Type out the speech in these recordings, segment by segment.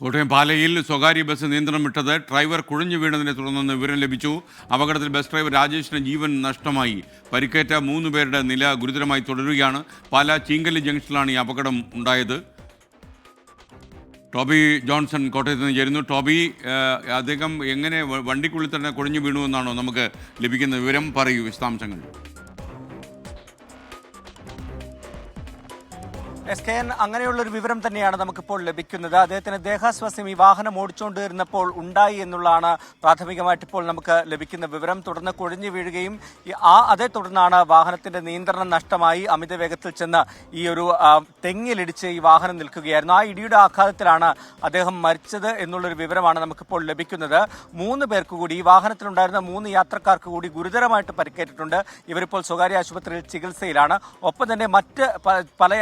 കോട്ടയം പാലയിൽ സ്വകാര്യ ബസ് നിയന്ത്രണം വിട്ടത് ഡ്രൈവർ കുഴഞ്ഞു വീണതിനെ തുടർന്ന് വിവരം ലഭിച്ചു. അപകടത്തിൽ ബസ് ഡ്രൈവർ രാജേഷിന് ജീവൻ നഷ്ടമായി. പരിക്കേറ്റ മൂന്ന് പേരുടെ നില ഗുരുതരമായി തുടരുകയാണ്. പാല ചീങ്കല്ലി ജംഗ്ഷനിലാണ് ഈ അപകടം ഉണ്ടായത്. ടോബി ജോൺസൺ കോട്ടയത്ത് നിന്ന് ചേരുന്നു. ടോബി അദ്ദേഹം എങ്ങനെ വണ്ടിക്കുള്ളിൽ തന്നെ കുഴഞ്ഞു വീണു എന്നാണോ നമുക്ക് ലഭിക്കുന്ന വിവരം? പറയൂ വിശദാംശങ്ങൾ. എസ് കെ എൻ അങ്ങനെയുള്ള ഒരു വിവരം തന്നെയാണ് നമുക്കിപ്പോൾ ലഭിക്കുന്നത്. അദ്ദേഹത്തിന് ദേഹാസ്വാസ്യം ഈ വാഹനം ഓടിച്ചുകൊണ്ടിരുന്നപ്പോൾ ഉണ്ടായി എന്നുള്ളതാണ് പ്രാഥമികമായിട്ട് ഇപ്പോൾ നമുക്ക് ലഭിക്കുന്ന വിവരം. തുടർന്ന് കൊഴിഞ്ഞു വീഴുകയും ആ അതേ തുടർന്നാണ് വാഹനത്തിന്റെ നിയന്ത്രണം നഷ്ടമായി അമിത വേഗത്തിൽ ചെന്ന് ഈ ഒരു തെങ്ങിലിടിച്ച് ഈ വാഹനം നിൽക്കുകയായിരുന്നു. ആ ഇടിയുടെ ആഘാതത്തിലാണ് അദ്ദേഹം മരിച്ചത് എന്നുള്ളൊരു വിവരമാണ് നമുക്കിപ്പോൾ ലഭിക്കുന്നത്. മൂന്ന് പേർക്ക് കൂടി ഈ വാഹനത്തിലുണ്ടായിരുന്ന മൂന്ന് യാത്രക്കാർക്ക് കൂടി ഗുരുതരമായിട്ട് പരിക്കേറ്റിട്ടുണ്ട്. ഇവരിപ്പോൾ സ്വകാര്യ ആശുപത്രിയിൽ ചികിത്സയിലാണ്. ഒപ്പം തന്നെ മറ്റ് പല പല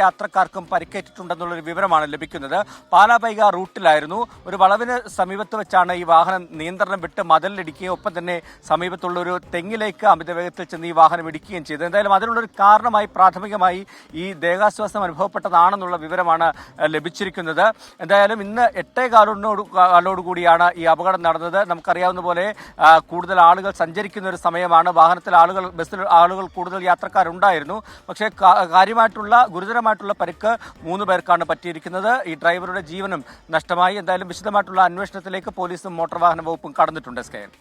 യാത്രക്കാർക്കും പരിക്കേറ്റിട്ടുണ്ടെന്നുള്ളൊരു വിവരമാണ് ലഭിക്കുന്നത്. പാലാപൈക റൂട്ടിലായിരുന്നു. ഒരു വളവിന് സമീപത്ത് വെച്ചാണ് ഈ വാഹനം നിയന്ത്രണം വിട്ട് മതിലിടിക്കുകയും ഒപ്പം തന്നെ സമീപത്തുള്ള ഒരു തെങ്ങിലേക്ക് അമിത വേഗത്തിൽ ചെന്ന് ഈ വാഹനം ഇടിക്കുകയും ചെയ്തു. എന്തായാലും അതിനുള്ളൊരു കാരണമായി പ്രാഥമികമായി ഈ ദേഹാശ്വാസം അനുഭവപ്പെട്ടതാണെന്നുള്ള വിവരമാണ് ലഭിച്ചിരിക്കുന്നത്. എന്തായാലും ഇന്ന് എട്ടേ കാലോടിനോട് കാലോടുകൂടിയാണ് ഈ അപകടം നടന്നത്. നമുക്കറിയാവുന്ന പോലെ കൂടുതൽ ആളുകൾ സഞ്ചരിക്കുന്ന ഒരു സമയമാണ്. വാഹനത്തിൽ ആളുകൾ ബസ്സിൽ ആളുകൾ കൂടുതൽ യാത്രക്കാരുണ്ടായിരുന്നു. പക്ഷേ കാര്യമായിട്ടുള്ള ഗുരുതരമായിട്ടുള്ള പരിക്ക് മൂന്ന് പേർക്കാണ് പറ്റിയിരിക്കുന്നത്. ഈ ഡ്രൈവറുടെ ജീവനും നഷ്ടമായി. എന്തായാലും വിശദമായിട്ടുള്ള അന്വേഷണത്തിലേക്ക് പോലീസും മോട്ടോർ വാഹന വകുപ്പും കടന്നിട്ടുണ്ട് എൻ.